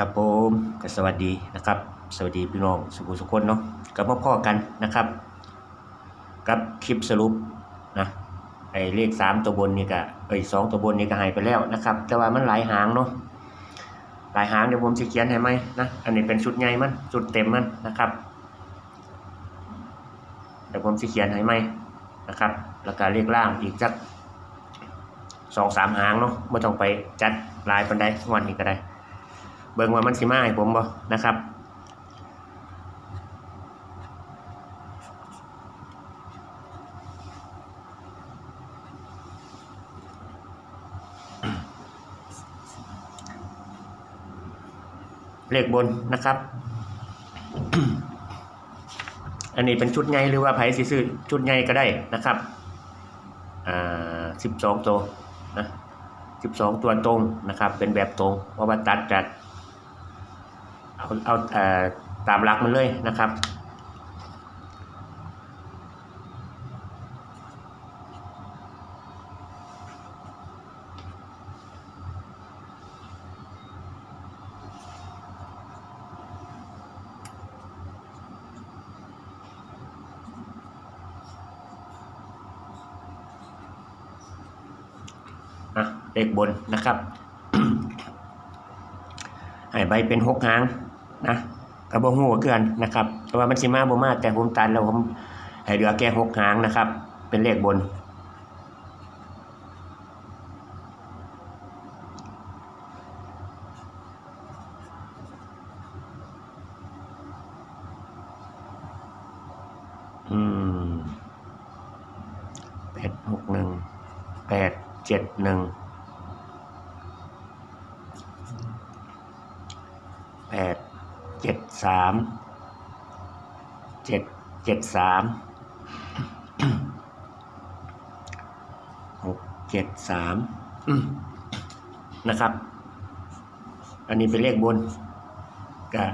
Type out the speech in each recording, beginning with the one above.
ครับผมก็สวัสดีนะครับ สวัสดีพี่น้องสุขุสุคนเนาะกลับมาพ่อกันนะครับ กับคลิปสรุปนะไอเลขสามตัวบนนี่ก็เอ้ยสองตัวบนนี่ก็หายไปแล้วนะครับ แต่ว่ามันหลายหางเนาะหลายหางเดี๋ยวผมจะเขียนให้ไหมนะอันนี้เป็นชุดใหญ่มันชุดเต็มมันนะครับเดี๋ยวผมจะเขียนให้ไหมนะครับ แล้วก็เลขล่างอีกสักสองสามหางเนาะไม่ต้องไปจัดลายปันไดวันนี้ก็ได้ เบิ่งว่ามันสิมาให้ผมบ่นะครับ เลขบนนะครับ อันนี้เป็นชุดใหญ่หรือว่าไผสิซื้อชุดใหญ่ก็ได้นะครับอ่าสิบสองตัวนะสิบสองตัวตรงนะครับ เป็นแบบตรงเพราะว่าตัดจาก เอาเอาตามหลักมันเลยนะครับอะเลขบนนะครับ ให้ใบเป็นหกหาง นะกระบอกหัวเกินนะครับแต่ว่ามันสิมาบ่มาแต่ผมตันแล้วผมให้เหลือแค่หกหางนะครับ เป็นเลขบน อืมแปดหกหนึ่งแปดเจ็ดหนึ่งแปด เจ็ดสามเจ็ดเจ็ดสามหกเจ็ดสามนะครับ อันนี้เป็นเลขบนกะ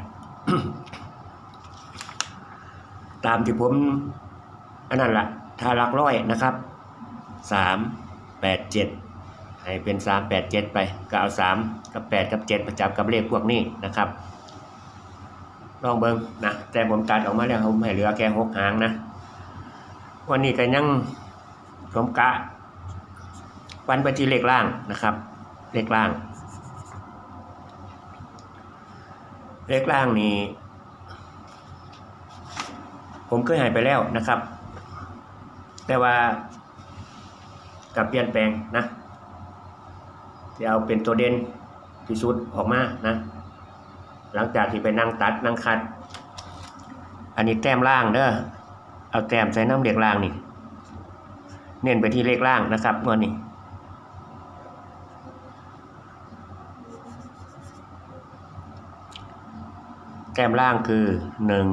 ตามที่ผมอันนั้นละ่ะถ้าหลักร้อยนะครับสามแปดเจ็ดให้เป็นสามแปดเจ็ดไปก็เอาสามกับแปดกับเจ็ดประจับกับเลขพวกนี้นะครับ ลองเบิ้งนะแต่ผมตัดออกมาแล้วผมให้เหลือแค่หกหางนะ วันนี้ก็ยังผมกะวันไปที่เลขล่างนะครับ เลขล่าง เลขล่างนี่ผมเคยหายไปแล้วนะครับ แต่ว่ากับเปลี่ยนแปลงนะจะเอาเป็นตัวเด่นที่สุดออกมานะ หลังจากที่ไปนั่งตัดนั่งคัด อันนี้แต้มล่างเด้อเอาแต้มใส่น้ำเหล็กล่างนี่ เน้นไปที่เลขล่างนะครับงวดนี้แต้มล่างคือหนึ่ง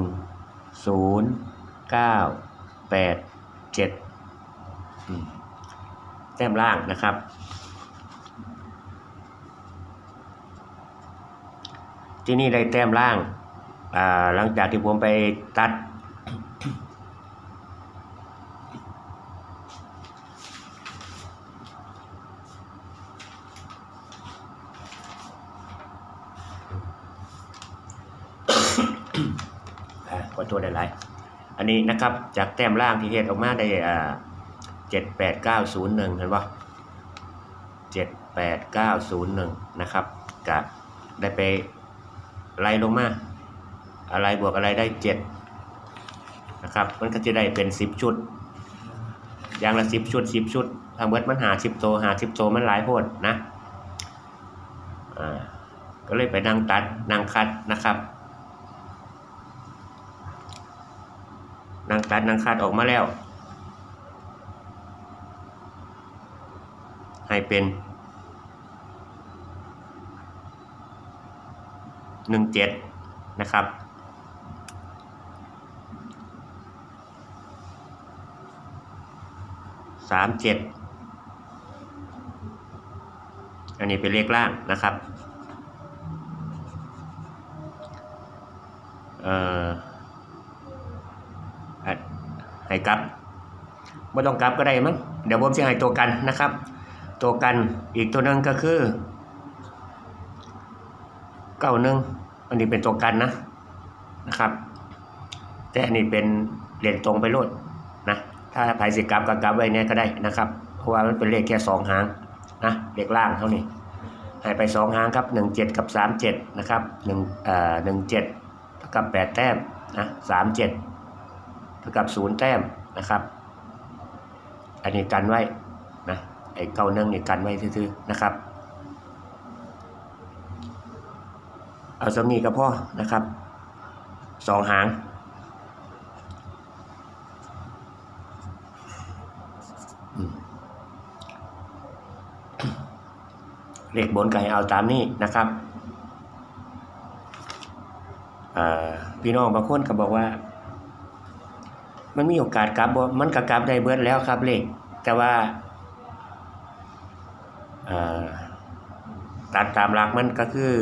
ศูนย์เก้าแปดเจ็ดแต้มล่างนะครับ ที่นี่ได้แต้มล่างอ่าหลังจากที่ผมไปตัด ขอโทษหลายๆอันนี้นะครับจากแต้มล่างที่เฮ็ดออกมาได้อ่าเจ็ดแปดเก้าศูนย์หนึ่งเห็นปะเจ็ดแปดเก้าศูนย์หนึ่งนะครับกะได้ไป ไล่ลงมา อะไรบวกอะไรได้เจ็ดนะครับ มันก็จะได้เป็นสิบชุด อย่างละสิบชุดสิบชุดทางเบิดมันหาสิบโตหาสิบโตมันหลายโพดนะอ่าก็เลยไปนั่งตัดนั่งคัดนะครับนางตัดนางคาดออกมาแล้ว ให้เป็น หนึ่งเจ็ดนะครับ สามเจ็ด อันนี้เป็นเลขล่างนะครับ เอ่อให้กลับไม่ต้องกลับก็ได้มั้ง เดี๋ยวผมจะให้ตัวกันนะครับ ตัวกันอีกตัวหนึงก็คือ เก้าหนึ่งอันนี้เป็นตัวกันนะนะครับ แต่อันนี้เป็นเหรียญตรงไปโลดนะถ้าไผสิกลับก็กลับไว้เนี่ยก็ได้นะครับ เพราะว่ามันเป็นเลขแค่สองหางนะเลขล่างเท่านี้ให้ไปสองหางครับหนึ่งเจ็ดกับสามเจ็ดนะครับหนึ่งเอ่อหนึ่งเจ็ดเท่ากับแปดแต้มนะสามเจ็ดเท่ากับศูนย์แต้มนะครับ อันนี้กันไว้นะไอ้เก้าหนึ่งนี่กันไว้ซื่อๆนะครับ เอาสำนีกับพ่อนะครับสองหางอืมเลขบนไก่เอาตามนี้นะครับพี่น้องบางคนก็บอกว่า มันมีโอกาสกลับมันก็กลับได้เบิดแล้วครับเลขแต่ว่าตามตามหลักมันก็คือ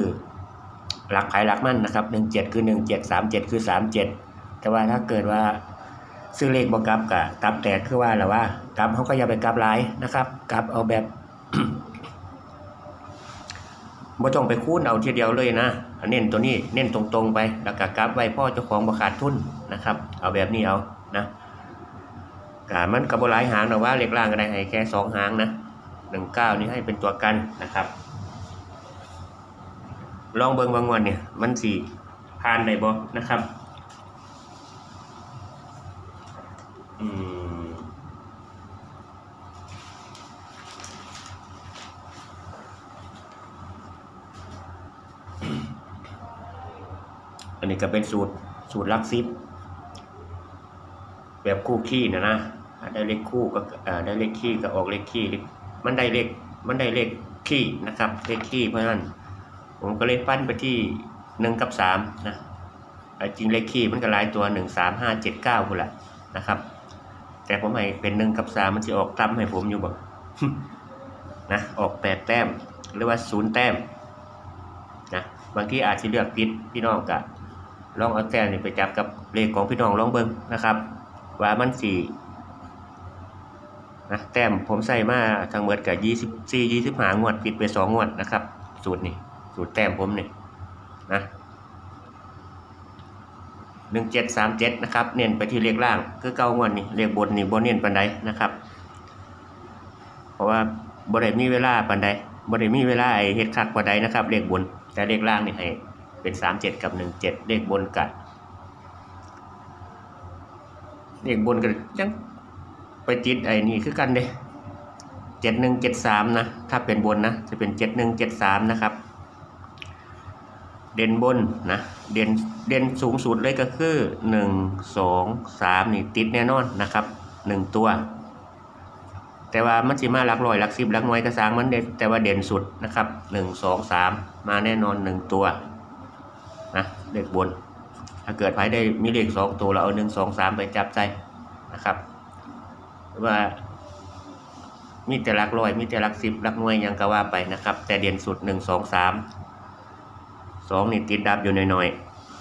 หลักขายหลักมั่นนะครับหนึ่งเจ็ดคือหนึ่งเจ็ดสามเจ็ดคือสามเจ็ดแต่ว่าถ้าเกิดว่าซื้อเลขบ่กลับกะกลับแต่คือว่าแหละว่ากับเขาก็อย่าไปกับหลายนะครับกับเอาแบบบ่ต้องไปคูณเอาทีเดียวเลยนะเน้นตัวนี้เน้นตรงๆไปแล้วก็กลับไว้พ่อเจ้าของบขาดทุนนะครับ เอาแบบนี้เอานะกะมันก็บ่หลายหางนะว่าเลขล่างก็ได้ให้แค่สองหางนะหนึ่งเก้านี่ให้เป็นตัวกันนะครับ ลองเบิ่งบางวันเนี่ย มันสิผ่านได้บ่นะครับอืมอันนี้ก็เป็นสูตรสูตรลักซิปแบบคู่ขี้นะนะได้เลขคู่ก็อ่าได้เลขขี้ก็ออกเลขขี้มันได้เลขมันได้เลขขี้นะครับเลขขี้เพราะฉะนั้น ผมก็เลยปั้นไปที่หนึ่งกับสามนะจริงเลขคี่มันก็หลายตัวหนึ่งสามห้าเจ็ดเก้าคนละนะครับ แต่ผมให้เป็นหนึ่งกับสามมันจะออกตั้มให้ผมอยู่บอกนะออกแปดแต้มหรือว่าศูนย์แต้มนะบางทีอาจจะเลือกผิดพี่น้องกะลองเอาแต้มนี่ไปจับกับเลขของพี่น้องลองเบิ้งนะครับ ว่ามันสี่นะแต้มผมใส่มาทั้งหมดกับยี่สิบสี่ยี่สิบห้างวดผิดไปสองงวดนะครับ สูตรนี่ สูตรแต้มผมนี่นะหนึ่งเจ็ดสามเจ็ดนะครับ เน้นไปที่เลขล่าง คือเก้างวดนี่เลขบนนี่บนเน้นปันใดนะครับ เพราะว่าบริมีเวลาปันใดบริมีเวลาไอเฮ็ดคักปันใดนะครับ เลขบน แต่เลขล่างนี่ให้เป็นสามเจ็ดกับหนึ่งเจ็ดเลขบนกัดเลขบนกันยังไปติดไอ้นี่คือกันเด้เจ็ดหนึ่งเจ็ดสามนะ ถ้าเป็นบนนะ จะเป็นเจ็ดหนึ่งเจ็ดสามนะครับ เด่นบนนะเด่นเด่นสูงสุดเลยก็คือหนึ่งสองสามนี่ติดแน่นอนนะครับหนึ่งตัว แต่ว่ามันสิมาหลักร้อยหลักสิบหลักหน่วยกระสางมันเด่นแต่ว่าเด่นสุดนะครับหนึ่งสองสามมาแน่นอนหนึ่งตัวนะเลขบน ถ้าเกิดไผได้มีเลขสองตัวเราเอาหนึ่งสองสามไปจับใจนะครับว่ามีแต่หลักร้อยมีแต่หลักสิบหลักหน่วยยังก็ว่าไปนะครับ แต่เด่นสุดหนึ่งสองสาม สองนี่ติดดับอยู่หน่อย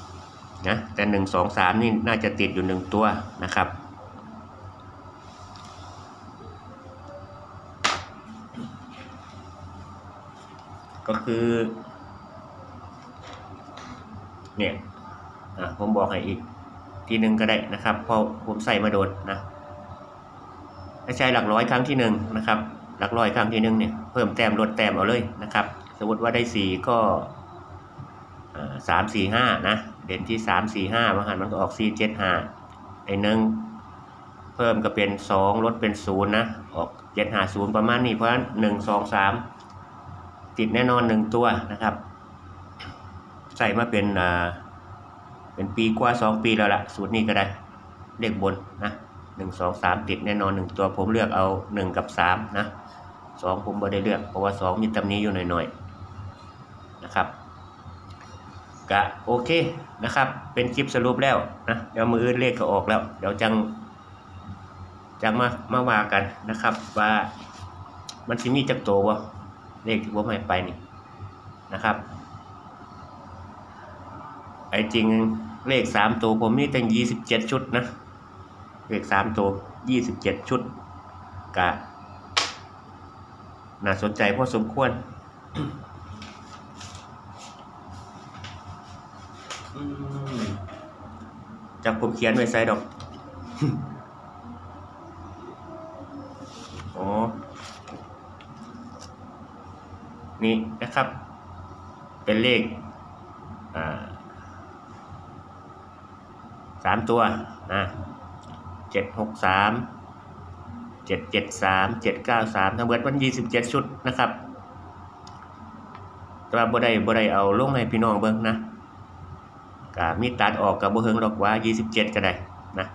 ๆนะแต่หนึ่งสองสามนี่น่าจะติดอยู่หนึ่งตัวนะครับก็คือเนี่ยอะผมบอกให้อีกทีหนึ่งก็ได้นะครับพราะผมใส่มาโดนนะไม่ใช่หลักร้อยครั้งที่หนึ่งนะครับ หลักร้อยครั้งที่หนึ่งเนี่ยเพิ่มแต้มลดแต้มเอาเลยนะครับ สมมติว่าได้สี่ก็ สามสี่ห้านะ เด่นที่สามสี่ห้าบางหันมันก็ออกสี่เจ็ดห้าไอ้หนึ่งเพิ่มก็เป็นสองลดเป็นศูนย์นะ ออกเจ็ดห้าศูนย์ประมาณนี้เพราะฉะนั้นหนึ่งสองสามติดแน่นอนหนึ่งตัวนะครับ ใส่มาเป็นเป็นปีกว่าสองปีแล้วล่ะสูตรนี้ก็ได้เลขบนนะหนึ่งสองสามติดแน่นอนหนึ่งตัวผมเลือกเอาหนึ่งกับสามนะสองผมไม่ได้เลือกเพราะว่าสองมีตำหนี้อยู่หน่อยๆนะครับ กะโอเคนะครับ เป็นคลิปสรุปแล้วนะเดี๋ยวมืออื่นเลขก็ออกแล้ว เดี๋ยวจัง จังมามาว่ากันนะครับ ว่ามันสิมีจักโตวะเลขที่ผมให้ไปนี่นะครับ ไอ้จริงเลขสามตัวผมมีตั้งยี่สิบเจ็ดชุดนะ เลขสามตัวยี่สิบเจ็ดชุดกะน่าสนใจพอสมควร จากผมเขียนไว้ใส่ดอกอ๋อนี่นะครับ เป็นเลขสามตัวนะเจ็ดหกสามเจ็ดเจ็ดสามเจ็ดเก้าสามทั้งหมดมันยี่สิบเจ็ดชุดนะครับแต่ว่าบ่ได้บ่ได้เอาลงให้พี่น้องเบิ่งนะ ก็มีตัดออกกับบ่เฮิงดอกว่า 27 ก็ได้นะ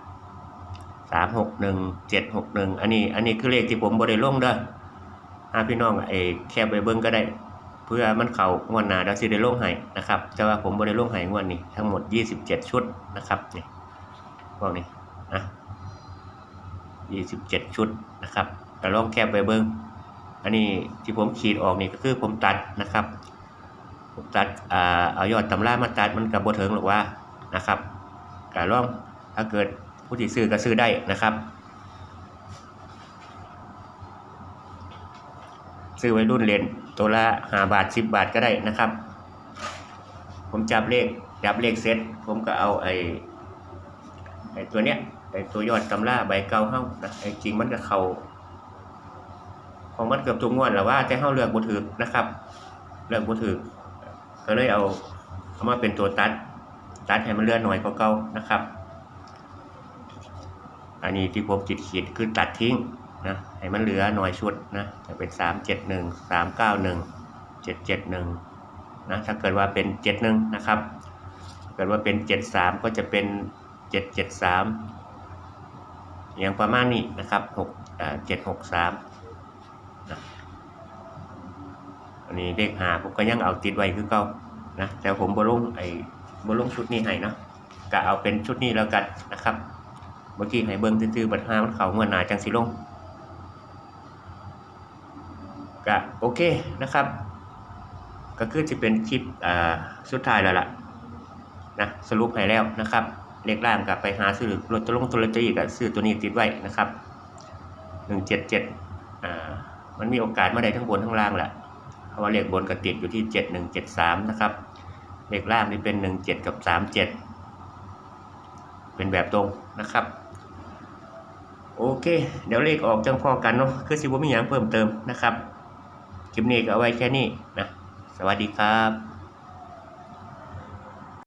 361 761 อันนี้อันนี้คือเลขที่ผมบ่ได้ลงเด้อหาพี่น้องไอ้แคปไปเบิ่งก็ได้ เพื่อมันเข้างวดหน้าเดี๋ยวสิได้ลงให้นะครับแต่ว่าผมบ่ได้ลงให้งวดนี้ทั้งหมด 27 ชุดนะครับนี่พวกนี้นะ27 ชุดนะครับก็ลองแคปไปเบิ่งอันนี้ที่ผมขีดออกนี่ก็คือผมตัดนะครับ ตัดอ่าเอายอดตำรามาตัดมันกับบเถิงหรอกว่านะครับกาลองถ้าเกิดผู้ที่ซื้อก็ซื้อได้นะครับ ซื้อไว้รุ่นเรียนตัวละห้าบาทสิบบาทก็ได้นะครับ ผมจับเลขจับเลขเซตผมก็เอาไอ้ไอ้ตัวเนี้ยไอ้ตัวยอดตำราใบเก่าเฮ้านะไอ้จริงมันก็เขาของมันเกือบทุกงวดแล้วว่าแต่เฮ้าเลือกบ่ถือนะครับ เลือกบ่ถือ ก็เลยเอาเอามาเป็นตัวตัด ตัดให้มันเลื่อนหน่อยกว่าเก่านะครับ อันนี้ที่ผมจิตขีดคือตัดทิ้งนะให้มันเหลือหน่อยชุดนะจะเป็นสามเจ็ดหนึ่งสามเก้าหนึ่งเจ็ดเจ็ดหนึ่งนะถ้าเกิดว่าเป็นเจ็ดหนึ่งนะครับเกิดว่าเป็นเจ็ดสามก็จะเป็นเจ็ดเจ็ดสามอย่างประมาณนี้นะครับหกเจ็ดหกสาม นนี้เลขหาผมก็ยังเอาติดไว้คือเก่านะแต่ผมบลงไอ้บลงชุดนี้ให้นะก็เอาเป็นชุดนี้แล้วกันนะครับเมื่อกี้ให้เบิ้งซื่อๆบัดห้ามันเขาเมื่อหนาจังสิลงก็โอเคนะครับ ก็คือจะเป็นคลิปอ่าสุดท้ายแล้วล่ะนะสรุปให้แล้วนะครับเลขล่างกับไปหาซื้อรถตลงตัวลอตเตอรี่กับซื้อตัวนี้ติดไว้นะครับหนึ่งเจ็ดเจ็ดอ่ามันมีโอกาสมาได้ทั้งบนทั้งล่างแหละ เพราะว่าเลขบนก็ติดอยู่ที่เจ็ดหนึ่งเจ็ดสามนะครับ เลขล่างนี่เป็นหนึ่งเจ็ดกับสามเจ็ดเป็นแบบตรงนะครับ โอเค เดี๋ยวเลขออกจังพอกันเนาะคือสิว่ามีอย่างเพิ่มเติมนะครับ คลิปนี้ก็เอาไว้แค่นี้นะ สวัสดีครับ